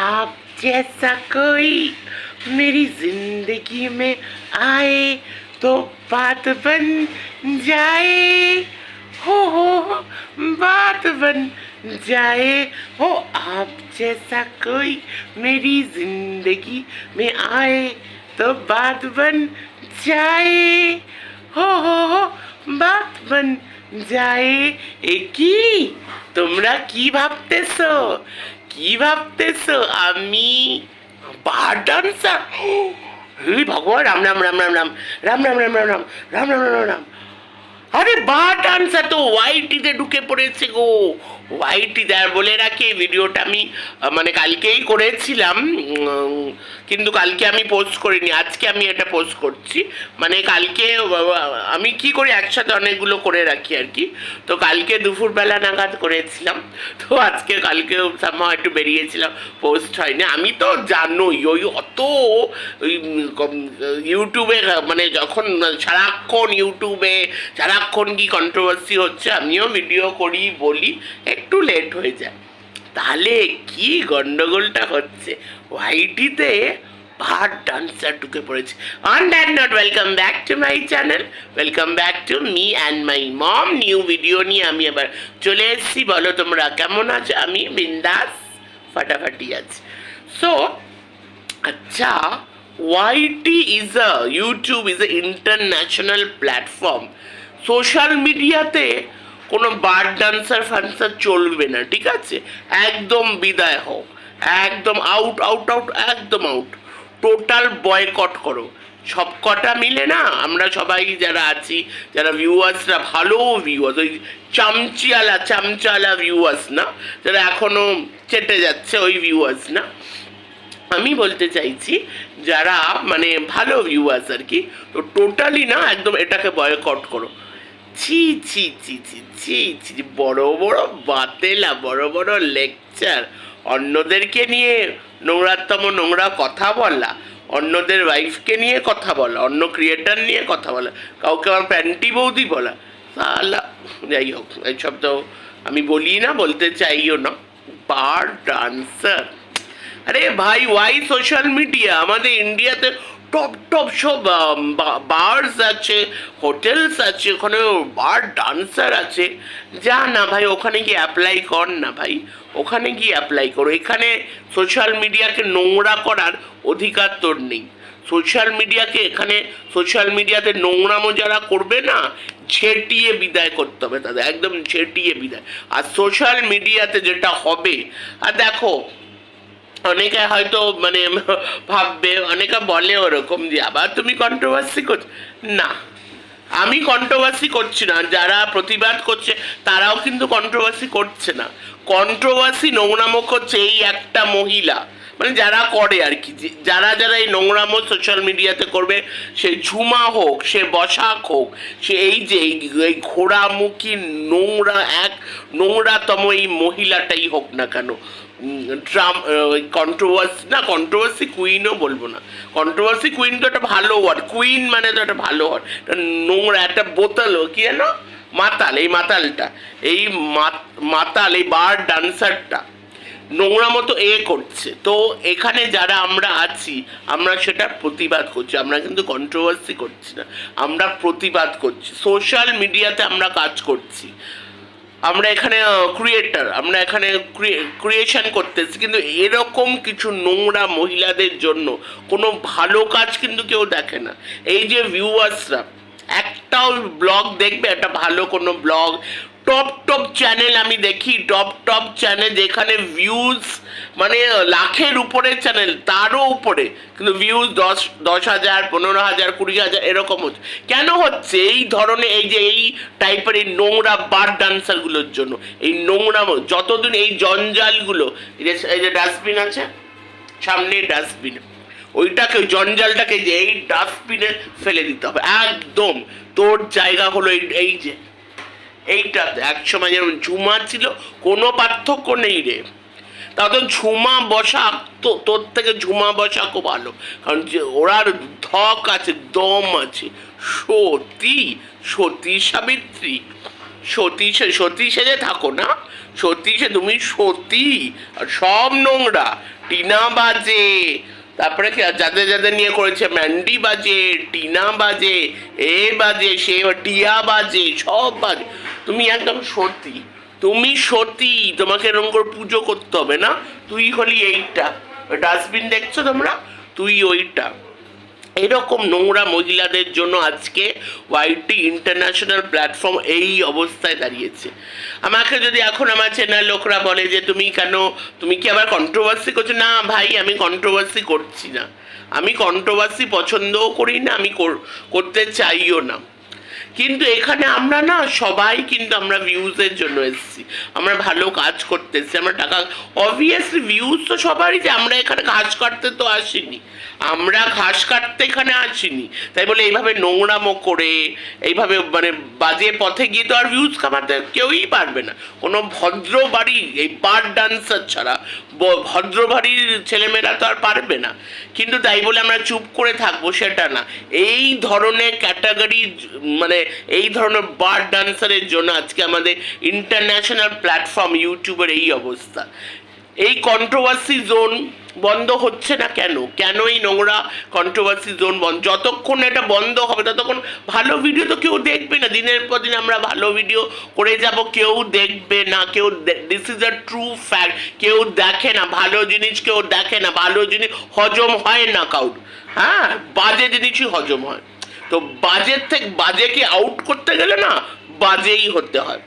आप जैसा कोई मेरी जिंदगी में आए तो बात बन जाए हो हो हो, बात बन जाए हो आप जैसा कोई मेरी जिंदगी में आए तो बात बन जाए हो हो हो বাত বন যায় এ কি তোমরা কি ভাবতেছো কি ভাবতেছো আমি বার ডান্সার হে ভগবান রাম রাম রাম রাম রাম রাম রাম রাম রাম রাম রাম রাম রাম রাম আরে বার ডান্সার তো ওয়াইটিতে ঢুকে পড়েছে গো। ওয়াইটি আর বলে রাখি, এই ভিডিওটা আমি মানে কালকেই করেছিলাম কিন্তু কালকে আমি পোস্ট করিনি, আজকে আমি এটা পোস্ট করছি। মানে কালকে আমি কি করি, একসাথে অনেকগুলো করে রাখি আর কি। তো কালকে দুপুরবেলা নাগাদ করেছিলাম, তো আজকে কালকে সামা একটু বেরিয়েছিলাম পোস্ট হয়নি। আমি তো জানোই, ওই অত ইউটিউবে মানে যখন সারাক্ষণ ইউটিউবে সারাক্ষণ কি কন্ট্রোভার্সি হচ্ছে আমিও ভিডিও করি, বলি, একটু লেট হয়ে যায়। তাহলে কি গন্ডগোলটা হচ্ছে? ওয়াইটিতে ভার ডান্সার ঢুকে পড়েছে। On that note welcome back to my channel welcome back to me and my mom new video নিয়ে আমি আবার চলে এসেছি। বলো তোমরা কেমন আছো? আমি বিন্দাস, ফাটাফাটি আছি। সো আচ্ছা YT is uh YouTube is a international platform social মিডিয়াতে কোনো বার ডান্সার ফান্সার চলবে না, ঠিক আছে? একদম বিদায় হোক একদম আউট আউট আউট একদম আউট টোটাল বয়কট করো। সব কটা মিলে না, আমরা সবাই যারা আছি, যারা ভিউয়ার্সরা ভালো ভিউয়ার্স ওই চামচিয়ালা, চামচালা ভিউয়ার্স না, যারা এখনও চেটে যাচ্ছে ওই ভিউয়ার্স না। আমি বলতে চাইছি, যারা মানে ভালো ভিউয়ার্স আর কি, তো টোটালি না, একদম এটাকে বয়কট করো। ছি ছি ছি ছি ছি ছি বড় বড় বাতেলা, বড় বড় লেকচার। অন্যদেরকে নিয়ে নোংরাতম নোংরা কথা বলা। অন্যদের ওয়াইফকে নিয়ে কথা বলা। অন্য ক্রিয়েটার নিয়ে কথা বলা। কাউকে আমার প্যান্টি বৌদি বলা। সালা, যাই হোক এইসব তো আমি বলি না, বলতে চাইও না। বার ডান্সার আরে ভাই ওয়াই সোশ্যাল মিডিয়া আমাদের ইন্ডিয়াতে টপ টপ সব বার্স আছে হোটেলস আছে, ওখানে বার ডান্সার আছে। যা না ভাই, ওখানে গিয়ে অ্যাপ্লাই কর না ভাই। ওখানে গিয়ে অ্যাপ্লাই করো। এখানে সোশ্যাল মিডিয়াকে নোংরা করার অধিকার তোর নেই। সোশ্যাল মিডিয়াকে এখানে সোশ্যাল মিডিয়াতে নোংরামো যারা করবে না ছেটিয়ে বিদায় করতে হবে তাদের। একদম ছেটিয়ে বিদায়। আর সোশ্যাল মিডিয়াতে যেটা হবে, আর দেখো অনেকে হয়তো মানে ভাববে, অনেকে বলে ওরকম যে, আবার তুমি কন্ট্রোভার্সি করছ না। আমি কন্ট্রোভার্সি করছি না। যারা প্রতিবাদ করছে, তারাও কিন্তু কন্ট্রোভার্সি করছে না। কন্ট্রোভার্সি নোংরামো করছে এই একটা মহিলা। মানে যারা করে আর কি যারা যারা এই নোংরামো সোশ্যাল মিডিয়াতে করবে, সে ঝুমা হোক, সে বসাক হোক, সে এই যে এই ঘোড়ামুখী নোংরা এক নোংরাতম এই মহিলাটাই হোক না কেন। ট্রাম কন্ট্রোভার্সি না কন্ট্রোভার্সি কুইনও বলব না। কন্ট্রোভার্সি কুইন তো একটা ভালো ওয়ার্ড কুইন মানে তো একটা ভালো ওয়ার্ড নোংরা একটা বোতল কি জানো মাতাল, এই মাতালটা, এই মাত- মাতাল, এই বার ডান্সারটা নোংরা মতো এ করছে। তো এখানে যারা আমরা আছি, আমরা সেটা প্রতিবাদ করছি, আমরা কিন্তু কন্ট্রোভার্সি করছি না, আমরা প্রতিবাদ করছি। সোশ্যাল মিডিয়াতে আমরা কাজ করছি। আমরা এখানে ক্রিয়েটার আমরা এখানে ক্রিয়েশন করতেছি। কিন্তু এরকম কিছু নোংরা মহিলাদের জন্য কোনো ভালো কাজ কিন্তু কেউ দেখে না। এই যে ভিউয়ার্সরা একটাও ব্লগ দেখবে, একটা ভালো কোনো ব্লগ টপ টপ চ্যানেল আমি দেখি, টপ টপ চ্যানেল যেখানে ভিউজ মানে লাখের উপরে চ্যানেল, তারও উপরে। কিন্তু ভিউজ দশ দশ হাজার, পনেরো হাজার, কুড়ি হাজার, এরকম হচ্ছে। কেন হচ্ছে? এই ধরনের এই যে এই টাইপের এই নোংরা বার ডান্সারগুলোর জন্য। এই নোংরা যতদিন এই জঞ্জালগুলো, এই যে ডাস্টবিন আছে, সামনে ডাস্টবিন ওইটাকে জঞ্জালটাকে যে এই ডাস্টবিনে ফেলে দিতে হবে। একদম, তোর জায়গা হলো এই এই যে। এইটাতে একসময় যেমন ঝুমা ছিল, কোনো পার্থক্য নেই রে। তা তো ঝুমা বসা, তো, তোর থেকে ঝুমা বসাকও ভালো। কারণ যে ওরার ধক আছে, দম আছে। সতী সতী সাবিত্রী। সতী সতী সেজে থাকো না, সতী সে তুমি সতী। আর সব নোংরা, টিনা বাজে। তারপরে যাদের যাদের নিয়ে করেছে ম্যান্ডি বাজে, টিনা বাজে, এ বাজে, সে টিয়া বাজে, সব বাজে। তুমি একদম সত্যি তুমি সত্যি তোমাকে এরকম করে পুজো করতে হবে না। তুই হলি এইটা। ডাস্টবিন দেখছ তোমরা? তুই ওইটা। এরকম নোংরা মহিলাদের জন্য আজকে ওয়াইটি ইন্টারন্যাশনাল প্ল্যাটফর্ম এই অবস্থায় দাঁড়িয়েছে। আমাকে যদি এখন আমার চেনার লোকরা বলে যে, তুমি কেন, তুমি কি আবার কন্ট্রোভার্সি করছ? না ভাই, আমি কন্ট্রোভার্সি করছি না। আমি কন্ট্রোভার্সি পছন্দও করি না, আমি কর- করতে চাইও না। কিন্তু এখানে আমরা না, সবাই কিন্তু আমরা ভিউজের জন্য এসেছি। আমরা ভালো কাজ করতে এসেছি, আমরা টাকা অবভিয়াসলি ভিউজ তো সবারই যে আমরা এখানে ঘাস কাটতে তো আসিনি। আমরা ঘাস কাটতে এখানে আসিনি। তাই বলে এইভাবে নোংরামো করে, এইভাবে মানে বাজে পথে গিয়ে তো আর ভিউজ কামাতে কেউই পারবে না। কোনো ভদ্র বাড়ি, এই বার ডান্সার ছাড়া ভদ্র বাড়ির ছেলেমেয়েরা তো আর পারবে না। কিন্তু তাই বলে আমরা চুপ করে থাকব, সেটা না। এই ধরনের ক্যাটাগরি মানে এই ধরনের বার ডান্সারের জন্য আজকে আমাদের ইন্টারন্যাশনাল প্ল্যাটফর্ম ইউটিউবের এই অবস্থা। এই কন্ট্রোভার্সি জোন বন্ধ হচ্ছে না কেন? কেন এই নোংরা কন্ট্রোভার্সি জোন বন্ধ? যতক্ষণ এটা বন্ধ হবে, ততক্ষণ ভালো ভিডিও তো কেউ দেখবে না। দিনের পর দিন আমরা ভালো ভিডিও করে যাব, কেউ দেখবে না। কেউ this is a true fact কেউ দেখে না। ভালো জিনিস কেউ দেখে না। ভালো জিনিস হজম হয় না কাউর। হ্যাঁ? বাজে জিনিসই হজম হয়। তো বাজের থেকে বাজেকে আউট করতে গেলে না বাজেই হতে হয়।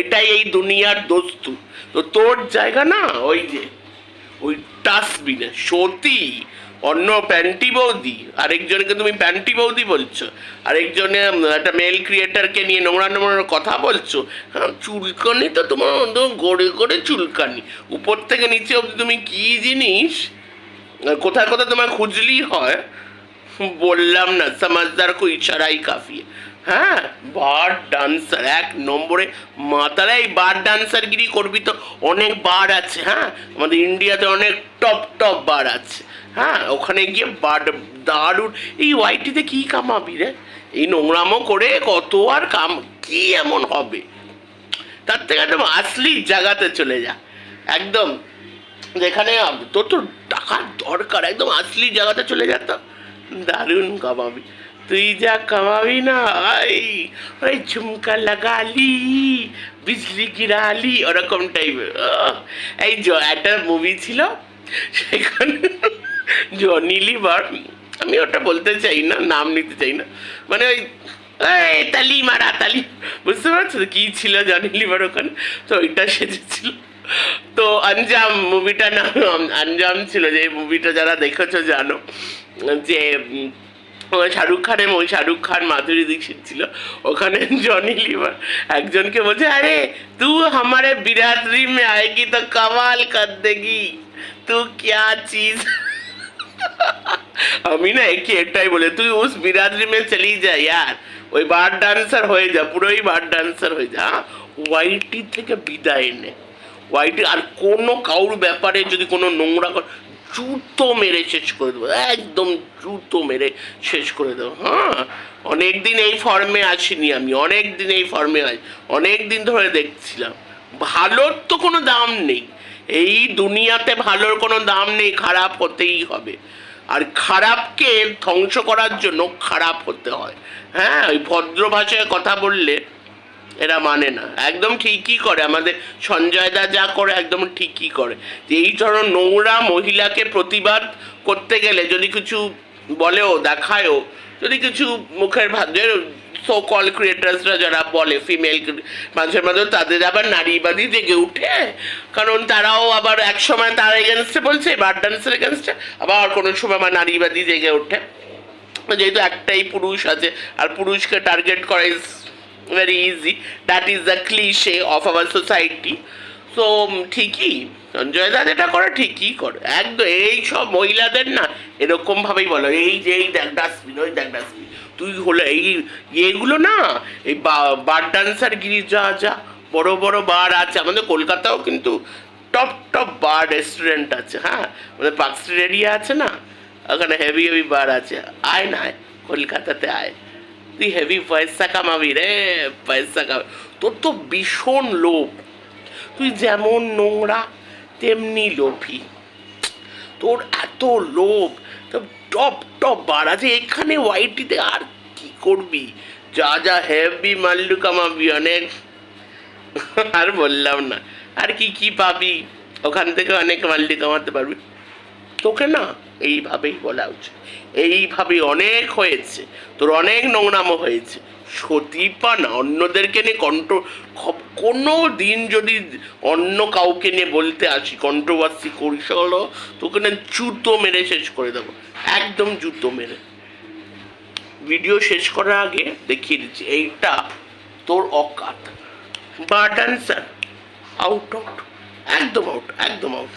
এটাই এই দুনিয়ার দোস্তু। তো তোর জায়গা না ওই যে, ওই ডাস্টবিনে সতী, অন্য প্যান্টি বৌদি, আরেকজনকে তুমি প্যান্টি বৌদি বলছো, আরেকজনে একটা মেল ক্রিয়েটারকে নিয়ে নোংরা নোংরা কথা বলছো হ্যাঁ চুলকানি তো তোমার গড়ে গড়ে চুলকানি। উপর থেকে নিচে অব্দি তুমি কি জিনিস? কোথায় কোথায় তোমার খুঁজলি হয় বললাম না, সমাজদার কো ইশারাই কাফি হ্যাঁ বার ডান্সার এক নম্বরে মাতারা এই বার ডান্সারগিরি করবি তো অনেক বার আছে হ্যাঁ আমাদের ইন্ডিয়াতে অনেক টপ টপ বার আছে হ্যাঁ ওখানে গিয়ে বার দারুণ, এই ওয়াইটিতে কি কামাবি রে? এই নোংরামো করে কত আর কাম, কি এমন হবে? তার থেকে একদম আসলি জায়গাতে চলে যা, একদম, যেখানে তোর তো টাকার দরকার, একদম আসলি জায়গাতে চলে যেত দারুণ কামাবি। তুই যা কামাবি না, আই, ওই ঝুমকা লাগালি, বিজলি গিরালি, ওরকম টাইপের এই একটা মুভি ছিল, সেখানে জনি লিভার আমি ওটা বলতে চাই না, নাম নিতে চাই না মানে ওই, এই তালি মারা, তালি, বুঝতে পারছ? কি ছিল জনি লিভার ওখানে? তো ওইটা সেজেছিল। তো আঞ্জাম মুভিটা না আঞ্জাম ছিল, যে মুভিটা যারা দেখেছ জানো যে শাহরুখ খানের ওই শাহরুখ খান মাধুরী দীক্ষিত ছিল, ওখানে জনি লিভার একজনকে বলছে, আরে, তু আমার বিরাত্রি মে আয়গি, তো কামাল কর দেগি তু ক্যা চিজ? আমি না একে একটাই বলে, তুই উস বিরাদরি মে চলি যা ইয়ার, ওই বার ডান্সার হয়ে যা পুরোই বার ডান্সার হয়ে যা হ্যাঁ? ওয়াইটি থেকে বিদায় নে। ওয়াইটি, আর কোনো কাউর ব্যাপারে যদি কোনো নোংরা জুতো মেরে শেষ করে দেবো, একদম জুতো মেরে শেষ করে দেবো হ্যাঁ? অনেক দিন এই ফর্মে আসিনি আমি অনেক দিন এই ফর্মে আছি অনেক দিন ধরে দেখছিলাম। ভালোর তো কোনো দাম নেই, এই দুনিয়াতে ভালোর কোনো দাম নেই, খারাপ হতেই হবে। আর খারাপকে ধ্বংস করার জন্য খারাপ হতে হয় হ্যাঁ? ওই ভদ্র ভাষায় কথা বললে এরা মানে না। একদম ঠিকই করে। আমাদের সঞ্জয় দা যা করে, একদম ঠিকই করে। এই ধরনের নোংরা মহিলাকে প্রতিবাদ করতে গেলে যদি কিছু বলেও, দেখায়ও, যদি কিছু মুখের ভাজ্যের সো কল ক্রিয়েটার্সরা যারা বলে ফিমেল মাঝে মাঝে তাদের আবার নারীবাদী জেগে উঠে। কারণ তারাও আবার এক সময় তার এগেনস্টে বলছে বার ডান্সের এগেনস্টে আবার কোনো সময় আবার নারীবাদী জেগে ওঠে। যেহেতু একটাই পুরুষ আছে, আর পুরুষকে টার্গেট করা very easy that is the cliche of our society so ঠিকই। সঞ্জয় দা যেটা করে, ঠিকই করে। একদম, এই সব মহিলাদের না এরকমভাবেই বলো, এই যে, এই দেখ ডাস্টবিন ওই দেখ ডাস্টবিন তুই হলো এই এগুলো না, এই বার ডান্সার গিরি যা যা বড় বড় বার আছে। আমাদের কলকাতাও কিন্তু টপ টপ বার রেস্টুরেন্ট আছে হ্যাঁ? আমাদের পার্ক স্ট্রিট এরিয়া আছে না? ওখানে হেভি হেভি বার আছে। আয় না, আয়। কলকাতাতে আয়। তুই হেভি পয়সা কামাবি রে, পয়সা কামাবি তোর তো ভীষণ লোভ। তুই যেমন নোংরা, তেমনি লোভী। তোর এত লোভ টপ টপ বার আছে, এখানে ওয়াইটিতে আর কি করবি? যা যা হেভি মাল্লু কামাবি অনেক। আর বললাম না, আর কি কি পাবি? ওখান থেকে অনেক মাল্লি কামাতে পারবি। তোকে না এইভাবেই বলা উচিত। এইভাবে অনেক হয়েছে, তোর অনেক নোংরামো হয়েছে। সতীপা না, অন্যদেরকে নিয়ে কন্ট্রো কোনো দিন যদি অন্য কাউকে নিয়ে বলতে আসি কন্ট্রোভার্সি করিস হলো তোকে না জুতো মেরে শেষ করে দেবো, একদম জুতো মেরে। ভিডিও শেষ করার আগে দেখিয়ে দিচ্ছি, এইটা তোর অকাত। বাট অ্যান্সার আউট আউট একদম আউট একদম আউট